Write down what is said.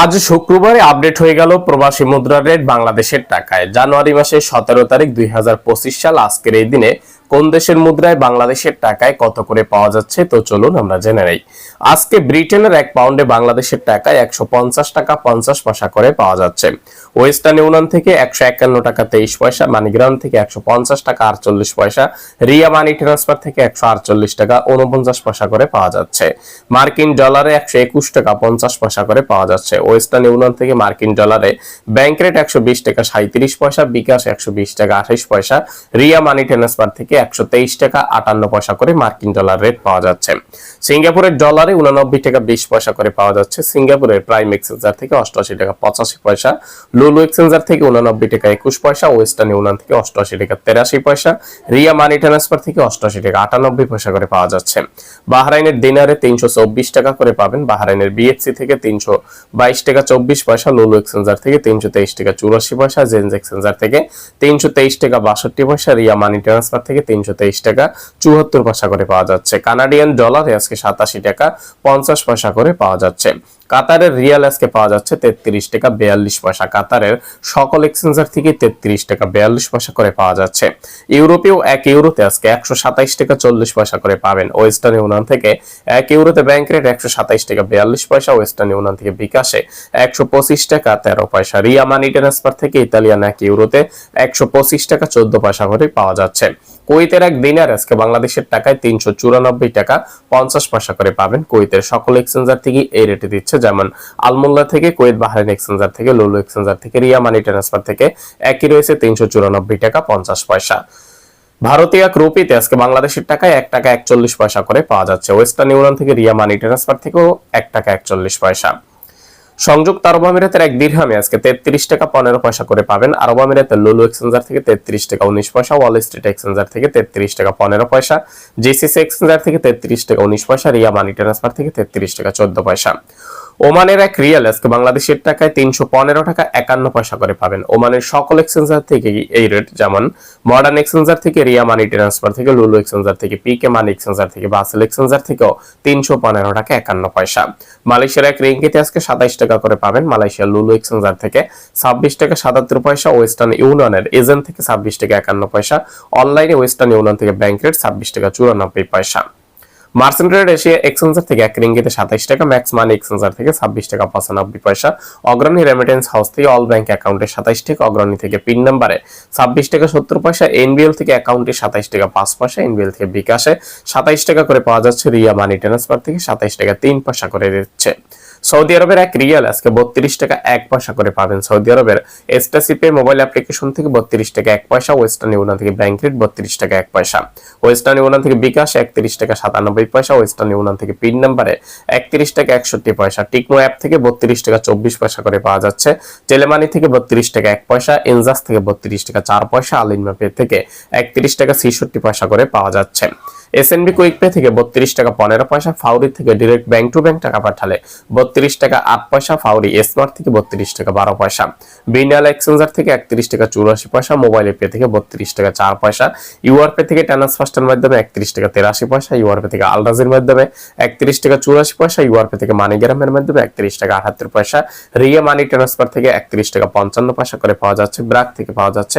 আজ শুক্রবারে আপডেট হয়ে গেল প্রবাসী মুদ্রা রেট বাংলাদেশের টাকায়। জানুয়ারি মাসের সতেরো তারিখ দুই হাজার পঁচিশ সাল, আজকের এই দিনে কোন দেশের মুদ্রায় বাংলাদেশের টাকায় কত করে পাওয়া যাচ্ছে? তো চলুন আমরা জেনে নেই। আজকে ব্রিটেনের এক পাউন্ডে বাংলাদেশের টাকায় একশো পঞ্চাশ টাকা পঞ্চাশ পয়সা করে পাওয়া যাচ্ছে। ওয়েস্টার্ন ইউনিয়ন থেকে একশো একান্ন টাকা তেইশ পয়সা, মানিগ্রাম থেকে একশো পঞ্চাশ টাকা আটচল্লিশ পয়সা, রিয়া মানি ট্রান্সফার থেকে একশো আটচল্লিশ টাকা উনপঞ্চাশ পয়সা করে পাওয়া যাচ্ছে। মার্কিন ডলারে একশো একুশ টাকা পঞ্চাশ পয়সা করে পাওয়া যাচ্ছে। ওয়েস্টার্ন ইউনিয়ন থেকে মার্কিন ডলারে ব্যাংক রেট একশো বিশ টাকা সাঁত্রিশ পয়সা, বিকাশ একশো বিশ টাকা আঠাইশ পয়সা, রিয়া মানি ট্রান্সফার থেকে একশো তেইশ টাকা আটান্ন পয়সা করে মার্কিন ডলার রেট পাওয়া যাচ্ছে। সিঙ্গাপুরের ডলারে উনানব্বই টাকা বিশ পয়সা করে পাওয়া যাচ্ছে। সিঙ্গাপুরের প্রাইম এক্সচেঞ্জার থেকে অষ্টআশি টাকা পঁচাশি পয়সা, লুলু এক্সচেঞ্জার থেকে উনানব্বই টাকা একুশ পয়সা, ওয়েস্টার্ন ইউনিয়ন থেকে অষ্টআশি টাকা তেরাশি পয়সা, রিয়া মানি ট্রান্সফার থেকে অষ্টআশি টাকা আটানব্বই পয়সা করে পাওয়া যাচ্ছে। বাহরাইনের দিনারে তিনশো চব্বিশ টাকা করে পাবেন। বাহরাইনের বিএফসি থেকে তিনশো বাইশ টাকা চব্বিশ পয়সা, লুলু এক্সচেঞ্জার থেকে তিনশো তেইশ টাকা চুরাশি পয়সা জেন্স এক্সচেঞ্জার থেকে তিনশো তেইশ টাকা বাষট্টি পয়সা, রিয়া মানি ট্রান্সফার থেকে তিনশো তেইশ টাকা, চুয়াত্তর পয়সা করে পাওয়া যাচ্ছে। কানাডিয়ান ডলার আজকে সাতাশি টাকা, পঞ্চাশ পয়সা করে পাওয়া যাচ্ছে। কাতারের রিয়াল আজকে পাওয়া যাচ্ছে তেত্রিশ টাকা, বিয়াল্লিশ পয়সা। কাতারের সকল এক্সচেঞ্জার থেকে তেত্রিশ টাকা, বিয়াল্লিশ পয়সা করে পাওয়া যাচ্ছে। ইউরোপেও এক ইউরোতে আজকে একশো সাতাইশ টাকা, চল্লিশ পয়সা করে পাবেন। ওয়েস্টার্ন ইউনিয়ন থেকে এক ইউরোতে ব্যাংক রেট একশো সাতাইশ টাকা, বিয়াল্লিশ পয়সা। ওয়েস্টার্ন ইউনিয়ন থেকে বিকাশে একশো পঁচিশ টাকা, তেরো পয়সা। রিয়া মানি ট্রান্সফার থেকে ইতালিয়ান এক ইউরোতে একশো পঁচিশ টাকা, চোদ্দ পয়সা করে পাওয়া যাচ্ছে। কুয়েতের এক দিনার আজকে বাংলাদেশের টাকায় তিনশো চুরানব্বই টাকা পঞ্চাশ পয়সা করে পাবেন। কুয়েতের সকল এক্সচেঞ্জার থেকে এই রেটে দিচ্ছে, যেমন আলমোল্লা থেকে, কুয়েত বাহরাইন এক্সচেঞ্জার থেকে, লুলু এক্সচেঞ্জার থেকে, রিয়া মানি ট্রান্সফার থেকে একই রয়েছে তিনশো চুরানব্বই টাকা পঞ্চাশ পয়সা। ভারতীয় এক রুপিতে আজকে বাংলাদেশের টাকায় এক টাকা একচল্লিশ পয়সা করে পাওয়া যাচ্ছে। ওয়েস্টার্ন ইউনিয়ন থেকে রিয়া মানি ট্রান্সফার থেকেও এক টাকা একচল্লিশ পয়সা। সংযুক্ত আরব আমিরাতের এক দীর্ঘামে আজকে তেত্রিশ টাকা পনেরো পয়সা করে পাবেন। আরব আমিরাতের লুলু এক্সচেঞ্জার থেকে তেত্রিশ টাকা উনিশ পয়সা, ওয়াল স্ট্রিট এক্সচেঞ্জার থেকে তেত্রিশ টাকা পনেরো পয়সা, জিসিসি এক্সচেঞ্জার থেকে তেত্রিশ টাকা উনিশ পয়সা, রিয়া মানি ট্রান্সফার থেকে তেত্রিশ টাকা চোদ্দ পয়সা। ওমানের এক রিয়াল আজকে বাংলাদেশের টাকায় তিনশো পনেরো টাকা একান্ন পয়সা করে পাবেন। ওমানের সকল এক্সচেঞ্জার থেকে এই রেট, যেমন মডার্ন এক্সচেঞ্জার থেকে রিয়া মানি ট্রান্সফার থেকে, লুলু এক্সচেঞ্জার থেকে পিকে মানি এক্সচেঞ্জার থেকে বাসেল এক্সচেঞ্জার থেকেও তিনশো পনেরো টাকা একান্ন পয়সা। মালয়েশিয়ার এক রিঙ্গিতে আজকে সাতাইশ টাকা করে পাবেন। মালয়েশিয়ার লুলু এক্সচেঞ্জার থেকে ছাব্বিশ টাকা সাতাত্তর পয়সা, ওয়েস্টার্ন ইউনিয়নের এজেন্ট থেকে ছাব্বিশ টাকা একান্ন পয়সা, অনলাইনে ওয়েস্টার্ন ইউনিয়ন থেকে ব্যাংক রেট ছাব্বিশ টাকা চুরানব্বই পয়সা। ছাব্বিশ টাকা পয়সা অগ্রণী রেমিটেন্স হাউস থেকে অল ব্যাংক সাতাইশ টাকা অগ্রণী থেকে পিন নাম্বারে ছাব্বিশ টাকা সত্তর পয়সা থেকে সাতাইশ টাকা পাঁচ পয়সা থেকে বিকাশে সাতাইশ টাকা করে পাওয়া যাচ্ছে রিয়া মানি ট্রান্সফার থেকে সাতাইশ টাকা তিন পয়সা করে দিচ্ছে। সৌদি আরবের এক রিয়াল আজকে বত্রিশ টাকা এক পয়সা করে পাবেন। সৌদি আরবের এসটাসিপে মোবাইল অ্যাপ্লিকেশন থেকে বত্রিশ টাকা এক পয়সা, ওয়েস্টার্ন ইউনিয়ন থেকে ব্যাংক রেট বত্রিশ টাকা এক পয়সা। ওয়েস্টার্ন ইউনিয়ন থেকে বিকাশ একত্রিশ টাকা সাতানব্বই পয়সা, ওয়েস্টার্ন ইউনিয়ন থেকে পিন নাম্বারে একত্রিশ টাকা একষট্টি পয়সা। টিকমো অ্যাপ থেকে বত্রিশ টাকা চব্বিশ পয়সা করে পাওয়া যাচ্ছে। টেলেমানি থেকে বত্রিশ টাকা এক পয়সা, এনজাস থেকে বত্রিশ টাকা চার পয়সা আলিনমা পে থেকে একত্রিশ টাকা ছেষট্টি পয়সা করে পাওয়া যাচ্ছে। এসএনবি কুইক পে থেকে বত্রিশ টাকা পনেরো পয়সা, ফাউরি থেকে ডিরেক্ট ব্যাংক টু ব্যাংক টাকা পাঠালে বত্রিশ টাকা আট পয়সা, ফাউরি স্মার্ট থেকে বত্রিশ টাকা বারো পয়সা। বিনাল এক্সচেঞ্জার থেকে একত্রিশ টাকা চুরাশি পয়সা মোবাইল পে থেকে বত্রিশ টাকা চার পয়সা। ইউআর পে থেকে টানাস ফাস্টের মাধ্যমে একত্রিশ টাকা তেরাশি পয়সা ইউআর পে থেকে আলরাজের মাধ্যমে একত্রিশ টাকা চুরাশি পয়সা ইউআর পে থেকে মানিগ্রামের মাধ্যমে একত্রিশ টাকা আটাত্তর পয়সা। রিয়া মানি ট্রান্সফার থেকে একত্রিশ টাকা পঞ্চান্ন পয়সা করে পাওয়া যাচ্ছে ব্রাক থেকে পাওয়া যাচ্ছে